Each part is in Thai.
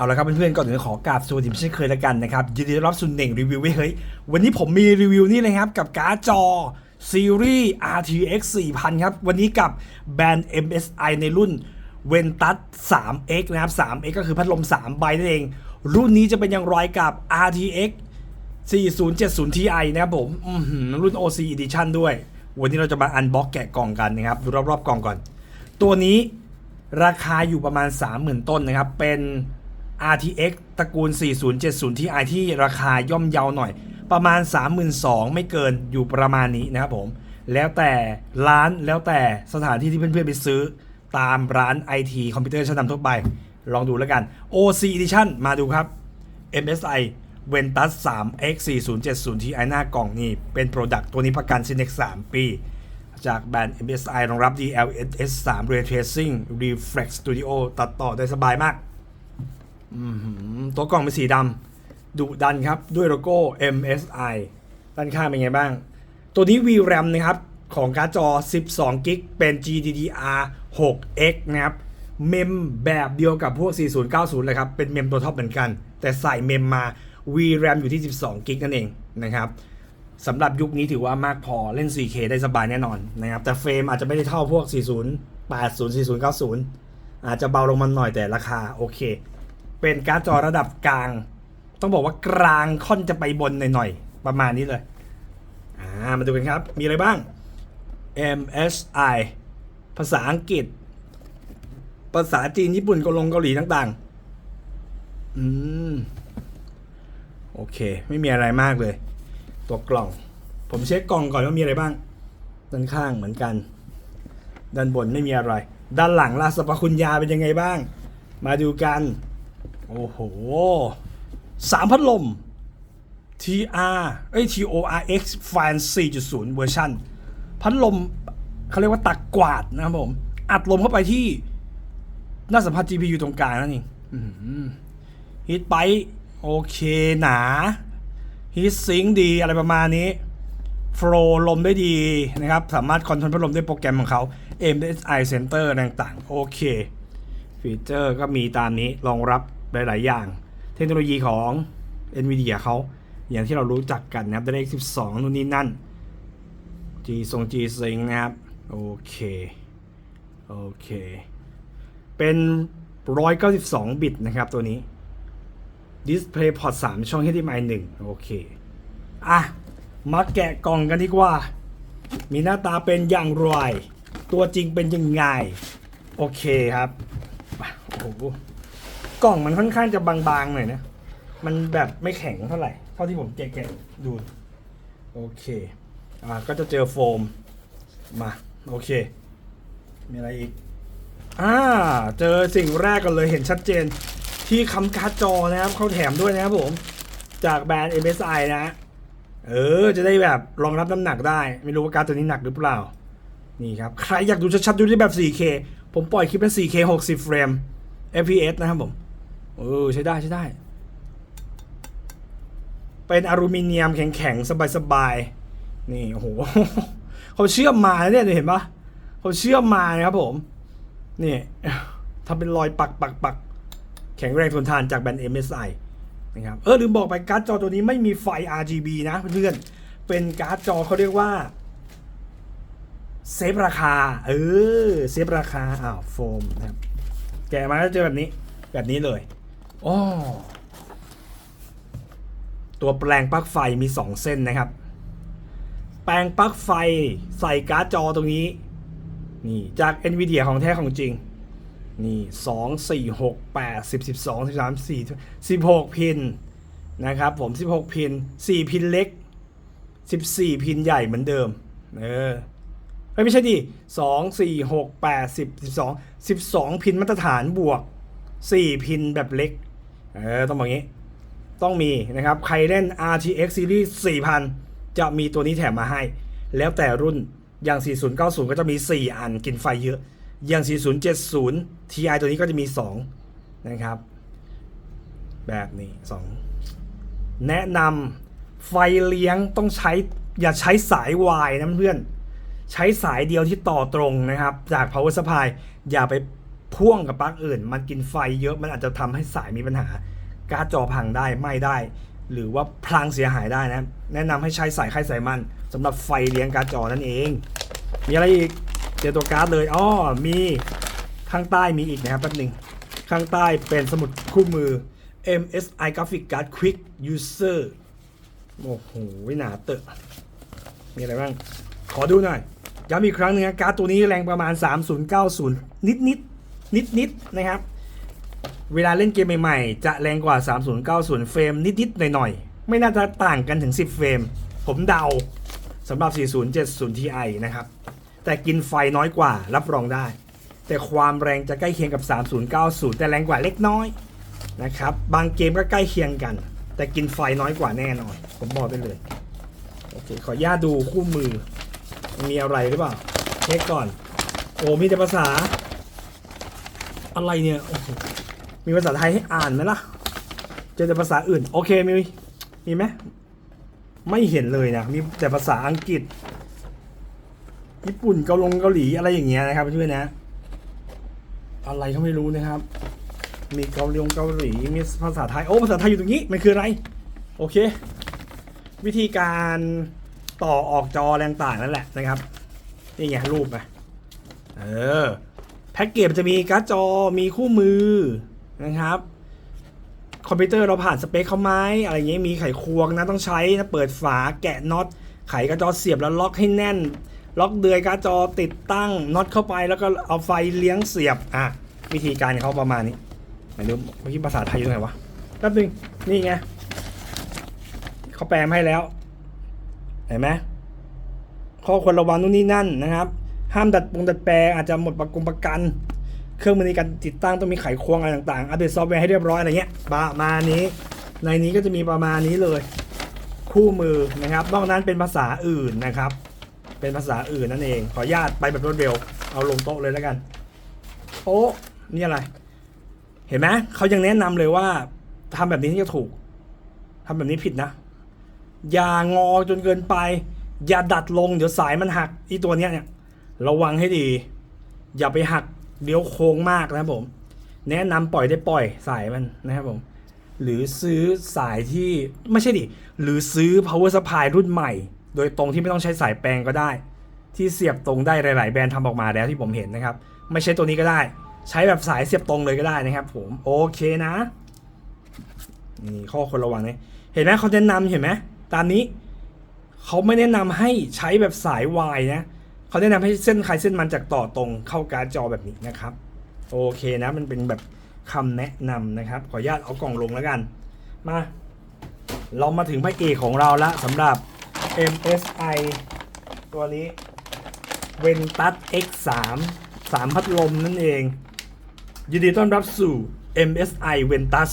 เอาละครับเพื่อนๆก่อนอื่นขอกราบสวัสดีเช่นเคยแล้วกันนะครับยินดีต้อนรับสู่เน่งรีวิวเว้เฮ้ยวันนี้ผมมีรีวิวนี่เลยครับกับการ์ดจอซีรีส์ RTX 4000 ครับ วันนี้กับแบรนด์ MSI ในรุ่น Ventus 3X นะครับ 3X ก็คือพัดลม 3 ใบนั่นเอง รุ่นนี้จะเป็นอย่างไรกับ RTX 4070 Ti นะครับผมอื้อหือรุ่น OC Edition ด้วย วันนี้เราจะมาอันบ็อกแกะกล่องกันนะครับ ดูรอบๆกล่องก่อน ตัวนี้ราคาอยู่ประมาณ 30,000 ต้นนะครับ เป็น RTX ตระกูล 4070 Ti ที่ราคาย่อมเยาหน่อย ประมาณ 32,000 ไม่เกินอยู่ประมาณนี้นะครับผม แล้วแต่ร้านแล้วแต่สถานที่ที่เพื่อนๆไปซื้อ ตามร้าน IT คอมพิวเตอร์ชั้นนำทั่วไป ลองดูแล้วกัน OC Edition มาดูครับ MSI Ventus 3X 4070 Ti หน้ากล่องนี่เป็นโปรดักต์ตัวนี้ประกัน Cinex 3 ปี จากแบรนด์ MSI รองรับ DLSS 3 Ray Tracing Reflex Studio ตัดต่อได้สบายมาก ตัวกล่องเป็นสีดำดุดันครับ ด้วยโลโก้ MSI ด้านข้างเป็นไงบ้าง ตัวนี้ VRAM นะครับ ของการ์ดจอ 12 g b เป็น GDDR 6X นะครับ เมมแบบเดียวกับพวก 4090 เลยครับ เป็นเมมตัวท็อปเหมือนกัน แต่ใส่เมมมา VRAM อยู่ที่ 12 g b นั่นเองนะครับสำหรับยุคนี้ถือว่ามากพอเล่น 4K ได้สบายแน่นอนนะครับ แต่เฟรมอาจจะไม่ได้เท่าพวก 4080 4090 อาจจะเบาลงมาหน่อยแต่ราคาโอเค เป็นการ์ดจอระดับกลาง ต้องบอกว่ากลางค่อนจะไปบนหน่อยๆ ประมาณนี้เลย อ่า มาดูกันครับ มีอะไรบ้าง MSI ภาษาอังกฤษ ภาษาจีน ญี่ปุ่นเกาหลงเกาหลีต่างๆ อืม โอเค ไม่มีอะไรมากเลย ตัวกล่อง ผมเช็คกล่องก่อนว่ามีอะไรบ้าง ด้านข้างเหมือนกัน ด้านบนไม่มีอะไร ด้านหลังราสรรพคุณยาเป็นยังไงบ้าง มาดูกัน โอ้โหสามพัดลม TR เอ้ย TORX Fan 4.0 เวอร์ชันพัดลมเขาเรียกว่าตักกวาดนะครับผม อัดลมเข้าไปที่หน้าสัมผัส GPU ตรงกลางนั่นเองฮิตไปโอเคหนาฮิตซิงดีอะไรประมาณนี้โฟลลมได้ดีนะครับ สามารถคอนโทรลพัดลมด้วยโปรแกรมของเขา MSI Center ต่างๆ โอเค ฟีเจอร์ก็มีตามนี้รองรับ หลาย ๆ อย่าง เทคโนโลยีของ NVIDIA เขาอย่างที่เรารู้จักกันนะครับ DirectX 12นู่นนี่นั่น G ทรง G Sync นะครับ โอเค โอเค เป็น 192 บิตนะครับตัวนี้ Display Port 3 ช่อง HDMI 1 โอเค อะ มาแกะกล่องกันดีกว่า มีหน้าตาเป็นอย่างไร ตัวจริงเป็นยังไง โอเคครับ โอ้โห กล่องมันค่อนข้างจะบางๆหน่อยนะ มันแบบไม่แข็งเท่าไหร่ เท่าที่ผมแกะๆดู โอเค อ่า ก็จะเจอโฟม มา โอเค มีอะไรอีก อ่า เจอสิ่งแรกกันเลยเห็นชัดเจนที่คำการ์ดจอนะครับเขาแถมด้วยนะครับผม จากแบรนด์ MSI นะ เออ จะได้แบบรองรับน้ำหนักได้ ไม่รู้ว่าการ์ดตัวนี้หนักหรือเปล่า นี่ครับ ใครอยากดูชัดๆ ดูได้แบบ 4K ผมปล่อยคลิปเป็น 4K 60เฟรม FPS นะครับผม เออใช้ได้ใช้ได้ เป็นอลูมิเนียมแข็งๆ สบายๆ นี่โอ้โหเขาเชื่อมมาเนี่ยเห็นปะเขาเชื่อมมานะครับผม นี่ทำเป็นรอยปักปักปักแข็งแรงทนทานจากแบรนด์ MSI นะครับเออลืมบอกไปการ์ดจอตัวนี้ไม่มีไฟ RGB นะเพื่อนเป็นการ์ดจอเขาเรียกว่าเซฟราคา เออ เซฟราคาอ้าวโฟมนะครับ แกะมาแล้วเจอแบบนี้ แบบนี้เลย อ๋อตัวแปลงปลั๊กไฟมี 2 เส้นนะครับ แปลงปลั๊กไฟใส่การ์ดจอตรงนี้ นี่จาก NVIDIA ของแท้ของจริง นี่สองสี่หกแปดสิบสิบสองสิบสามสี่สิบหกพินนะครับผมสิบหกพินสี่พินเล็กสิบสี่พินใหญ่เหมือนเดิม เออไม่ใช่ดิสองสี่หกแปดสิบสิบสองสิบสองพินมาตรฐานบวกสี่พินแบบเล็ก เออต้องบอกงี้ ต้องมีนะครับ ใครเล่น RTX Series 4000 จะมีตัวนี้แถมมาให้ แล้วแต่รุ่นอย่าง 4090 ก็จะมี 4 อันกินไฟเยอะ อย่าง 4070 Ti ตัวนี้ก็จะมี 2 นะครับ แบบนี้ 2 แนะนำไฟเลี้ยงต้องใช้ อย่าใช้สายวายนะเพื่อน ใช้สายเดียวที่ต่อตรงนะครับ จาก power supply อย่าไป พ่วงกับปลั๊กอื่น มันกินไฟเยอะมันอาจจะทำให้สายมีปัญหา การ์ดจอพังได้ไม่ได้ หรือว่าพลางเสียหายได้นะแนะนำให้ใช้สายไข้สายมันสำหรับไฟเลี้ยงการ์ดจอนั่นเอง มีอะไรอีกเจอตัวการ์ดเลยอ้อมีข้างใต้มีอีกนะครับแป๊บหนึงข้างใต้เป็นสมุดคู่มือ MSI Graphic Card Quick User โอ้โหหนาเตอะ มีอะไรบ้าง ขอดูหน่อยย้ำอีกครั้งหนึงนะการ์ดตัวนี้แรงประมาณ 3090 นิด นิดนิดนิดๆนะครับ เวลาเล่นเกมใหม่ๆ จะแรงกว่า 3090 เฟรมนิดๆหน่อยๆ ไม่น่าจะต่างกันถึง 10 เฟรม ผมเดาสำหรับ 4070 Ti นะครับ แต่กินไฟน้อยกว่ารับรองได้ แต่ความแรงจะใกล้เคียงกับ 3090 แต่แรงกว่าเล็กน้อยนะครับ บางเกมก็ใกล้เคียงกัน แต่กินไฟน้อยกว่าแน่นอน ผมบอกได้เลย โอเค ขออนุญาตดูคู่มือ มีอะไรหรือเปล่า เช็คก่อน โอ้มีแต่ภาษา อะไรเนี่ย มีภาษาไทยให้อ่านไหมล่ะ เจอแต่ภาษาอื่น โอเค มี มีไหม ไม่เห็นเลยนะ มีแต่ภาษาอังกฤษ ญี่ปุ่น เกาหลงเกาหลี อะไรอย่างเงี้ยนะครับเพื่อนๆนะ อะไรก็ไม่รู้นะครับ มีเกาหลีเกาหลี มีภาษาไทย โอ้ ภาษาไทยอยู่ตรงนี้ มันคืออะไร โอเค วิธีการต่อออกจอแรงต่างนั่นแหละนะครับ นี่ไงรูปไปเออ พ็กเกจจะมีการ์ดจอมีคู่มือนะครับ คอมพิวเตอร์เราผ่านสเปคเขาไหมอะไรเงี้ยมีไขควงนะต้องใช้นะเปิดฝาแกะน็อตไขการ์ดจอเสียบแล้วล็อกให้แน่น ล็อกเดือยการ์ดจอติดตั้งน็อตเข้าไปแล้วก็เอาไฟเลี้ยงเสียบอะวิธีการเขาประมาณนี้ไม่รู้เมื่อกี้ภาษาไทยอยู่ไหนวะแป๊บนึงนี่ไงเขาแปลมาให้แล้วเห็นไหมข้อควรระวังนู่นนี่นั่นนะครับ ห้ามดัดปรุงดัดแปลงอาจจะหมดประกงประกัน เครื่องมือในการติดตั้งต้องมีไขควงอะไรต่างๆ อัปเดตซอฟต์แวร์ให้เรียบร้อยอะไรเงี้ยประมาณนี้ ในนี้ก็จะมีประมาณนี้เลย คู่มือนะครับ นอกนั้นเป็นภาษาอื่นนะครับ เป็นภาษาอื่นนั่นเอง ขออนุญาตไปแบบรวดเร็ว เอาลงโต๊ะเลยแล้วกันโต๊ะนี่อะไร เห็นไหมเขายังแนะนำเลยว่าทำแบบนี้ที่จะถูกทำแบบนี้ผิดนะ อย่างอจนเกินไป อย่าดัดลงเดี๋ยวสายมันหักอีตัวเนี้ยเนี่ย ระวังให้ดี อย่าไปหักเลี้ยวโค้งมากนะครับผม แนะนำปล่อยได้ปล่อยสายมันนะครับผม หรือซื้อสายที่ไม่ใช่ดิ หรือซื้อ power supply รุ่นใหม่ โดยตรงที่ไม่ต้องใช้สายแปลงก็ได้ ที่เสียบตรงได้หลาย ๆ แบรนด์ทำออกมาแล้วที่ผมเห็นนะครับ ไม่ใช่ตัวนี้ก็ได้ ใช้แบบสายเสียบตรงเลยก็ได้นะครับ ผมโอเคนะนี่ข้อควรระวังเนี่ยเห็นไหมเขาแนะนำเห็นไหมตามนี้เขาไม่แนะนำให้ใช้แบบสายวายนะ เขาแนะนำให้เส้นใครเส้นมันจากต่อตรงเข้าการ์ดจอแบบนี้นะครับโอเคนะมันเป็นแบบคำแนะนำนะครับ ขออนุญาตเอากล่องลงแล้วกัน มา เรามาถึงพระเอกของเราละสำหรับ MSI ตัวนี้ Ventus X3 3 พัดลมนั่นเอง ยินดีต้อนรับสู่ MSI Ventus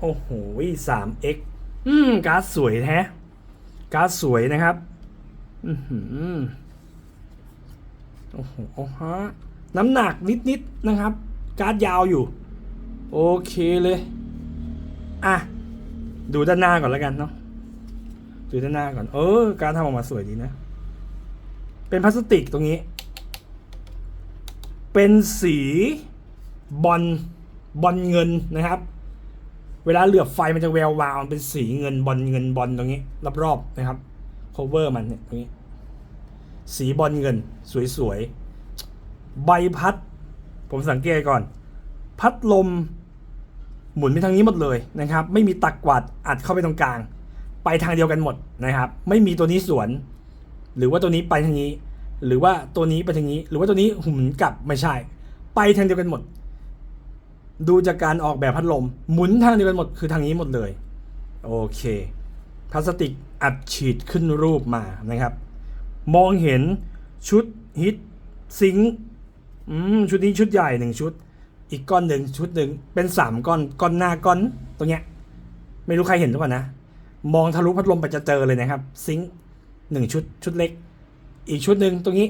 โอ้โห 3X อืม การ์ดสวยแท้ การ์ดสวยนะครับ อือหือโอ้โหเอาฮะน้ำหนักนิดๆนะครับ การ์ดยาวอยู่ โอเคเลย อะ ดูด้านหน้าก่อนแล้วกันเนาะดูด้านหน้าก่อน เออ การดทำออกมาสวยดีนะ เป็นพลาสติกตรงนี้ เป็นสีบอลบอลเงินนะครับ เวลาเหลือบไฟมันจะแวววาว มันเป็นสีเงินบอลเงินบอลตรงนี้ รอบๆนะครับ cover มันเนี่ยตรงนี้ สีบอลเงิน สวยๆ ใบพัด ผมสังเกตก่อน พัดลม หมุนไปทางนี้หมดเลยนะครับ ไม่มีตักกวาดอัดเข้าไปตรงกลาง ไปทางเดียวกันหมดนะครับ ไม่มีตัวนี้สวน หรือว่าตัวนี้ไปทางนี้ หรือว่าตัวนี้ไปทางนี้ หรือว่าตัวนี้หมุนกลับไม่ใช่ ไปทางเดียวกันหมด ดูจากการออกแบบพัดลม หมุนทางเดียวกันหมดคือทางนี้หมดเลย โอเค พลาสติกอัดฉีดขึ้นรูปมานะครับ มองเห็นชุดฮิตซิงค์ชุดนี้ชุดใหญ่หนึ่งชุด อีกก้อนหนึ่งชุดหนึ่งเป็นสามก้อนก้อนหน้าก้อนตรงเนี้ยไม่รู้ใครเห็นหรือเปล่านะ มองทะลุพัดลมไปจะเจอเลยนะครับ ซิงค์หนึ่งชุดชุดเล็ก อีกชุดหนึ่งตรงนี้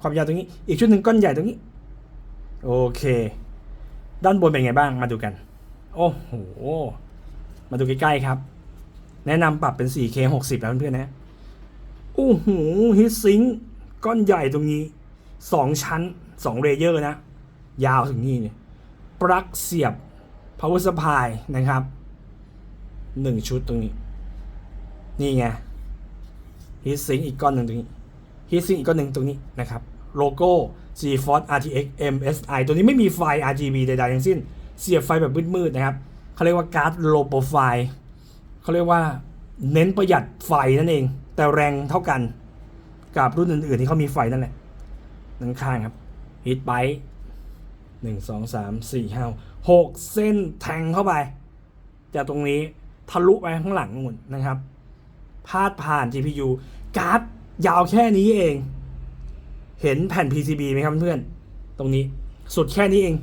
ความยาวตรงนี้ อีกชุดหนึ่งก้อนใหญ่ตรงนี้ โอเค ด้านบนเป็นไงบ้างมาดูกัน โอ้โหมาดูใกล้ๆครับ แนะนำปรับเป็น 4K 60 แล้วเพื่อนๆนะโอ้โหฮิตซิงค์ก้อนใหญ่ตรงนี้ 2 ชั้นสองเลเยอร์นะ ยาวถึงนี่เนี่ยปลั๊กเสียบ power supply นะครับหนึ่งชุดตรงนี้ นี่ไง heat sink อีกก้อนหนึ่งตรงนี้ heat sink อีกก้อนหนึ่งตรงนี้นะครับโลโก้ GeForce RTX MSI ตัวนี้ไม่มีไฟ RGB ใดๆทั้งสิ้น เสียบไฟแบบมืดๆนะครับเขาเรียกว่าการ์ด low profile เขาเรียกว่าเน้นประหยัดไฟนั่นเอง แต่แรงเท่ากัน กับรุ่นอื่นๆที่เขามีไฟนั่นแหละด้านข้างครับ Heat b i t หนึ่งสองสามสี่ห้าหกเส้นแทงเข้าไป จากตรงนี้ทะลุไปข้างหลังนู่นะครับ พาดผ่าน GPU การ์ดยาวแค่นี้เอง เห็นแผ่น PCB ไหมครับเพื่อนตรงนี้สุดแค่นี้เอง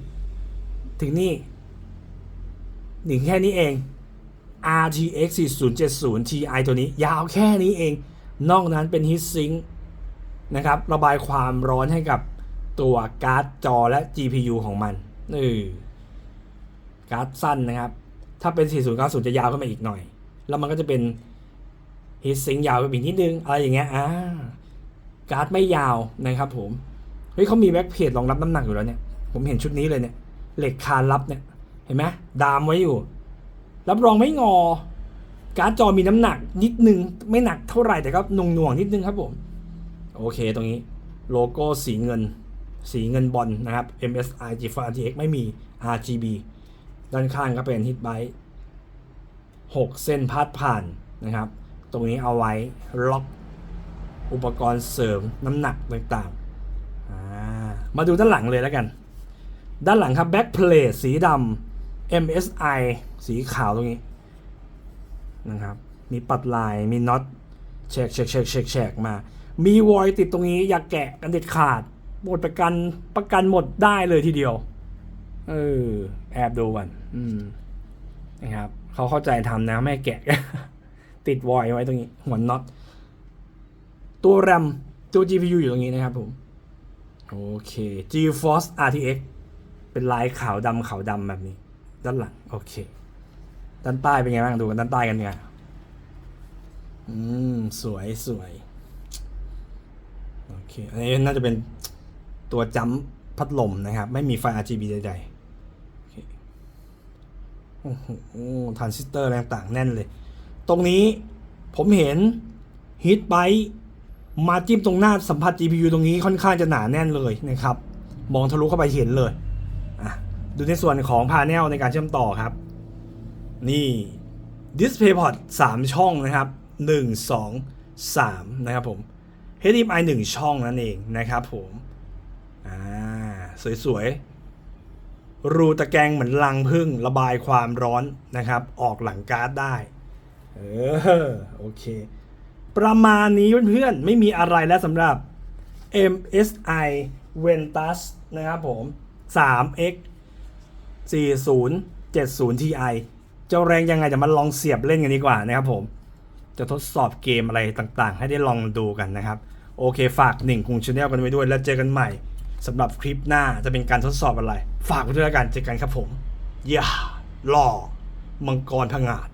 ถึงนี่ถึงแค่นี้เอง RTX 4070 Ti ตัวนี้ยาวแค่นี้เอง นอกนั้นเป็น Heat Sink นะครับ ระบายความร้อนให้กับตัวการ์ดจอและ GPU ของมันเออการ์ดสั้นนะครับ ถ้าเป็น 4090 จะยาวขึ้นมาอีกหน่อย แล้วมันก็จะเป็น Heat Sink ยาวไปอีกนิดนึง อะไรอย่างเงี้ยอ่าการ์ดไม่ยาวนะครับผม เฮ้ยเขามีแบ็คเพจรองรับน้ำหนักอยู่แล้วเนี่ย ผมเห็นชุดนี้เลยเนี่ย เหล็กคานรับเนี่ย เห็นไหมดามไว้อยู่ รับรองไม่งอ การ์ดจอมีน้ำหนักนิดนึง ไม่หนักเท่าไหร่แต่ก็หน่วงหน่วงนิดนึงครับผม โอเคตรงนี้โลโก้สีเงิน สีเงินบอลนะครับ MSI GeForce RTX ไม่มี RGB ด้านข้างก็เป็น Hit Byte 6เส้นพาดผ่านนะครับ ตรงนี้เอาไว้ล็อกอุปกรณ์เสริมน้ำหนักต่างๆ มาดูด้านหลังเลยแล้วกัน ด้านหลังครับ back plate สีดำ MSI สีขาวตรงนี้นะครับ มีปัดลายมีน็อตแฉกแฉกแฉกแฉกแฉกมา มีวอยติดตรงนี้อย่าแกะกันเด็ดขาดหมดประกันประกันหมดได้เลยทีเดียว เออ แอบดูกันอืมนะครับเขาเข้าใจทำนะไม่แกะ ติดวอยไว้ตรงนี้ หัวน็อต ตัวแรมตัว GPU อยู่ตรงนี้นะครับผม โอเค GeForce RTX เป็นลายขาวดำขาวดำแบบนี้ ด้านหลัง โอเค ด้านใต้เป็นไงบ้างดูกันด้านใต้กันเนี่ยอืมสวยสวยโอเคอันนี้น่าจะเป็นตัวจัมพัดลมนะครับ ไม่มีไฟ RGB ใดๆโอเคโอ้โหทรานซิสเตอร์อะไรต่างแน่นเลย ตรงนี้ผมเห็นฮิตไบมาจิ้มตรงหน้าสัมผัส GPU ตรงนี้ค่อนข้างจะหนาแน่นเลยนะครับ มองทะลุเข้าไปเห็นเลย อะ ดูในส่วนของพา n e l ในการเชื่อมต่อครับ นี่ DisplayPort 3 ช่องนะครับ 1 2 3 นะครับผม HDMI 1 ช่องนั่นเองนะครับผม อ่า สวยๆ รูตะแกรงเหมือนลังพึ่งระบายความร้อนนะครับ ออกหลังการ์ดได้ เออ โอเค ประมาณนี้เพื่อนๆ ไม่มีอะไรแล้วสำหรับ MSI Ventus นะครับผม 3X 4070 Ti จะแรงยังไงจะมาลองเสียบเล่นกันดีกว่านะครับผม จะทดสอบเกมอะไรต่างๆ ให้ได้ลองดูกันนะครับ โอเคฝากหนึ่งคุงชาแนลกันไว้ด้วยแล้วเจอกันใหม่สำหรับคลิปหน้าจะเป็นการทดสอบอะไร ฝากไว้ด้วยแล้วกันเจอกันครับผม อย่าล่อมังกรพงาด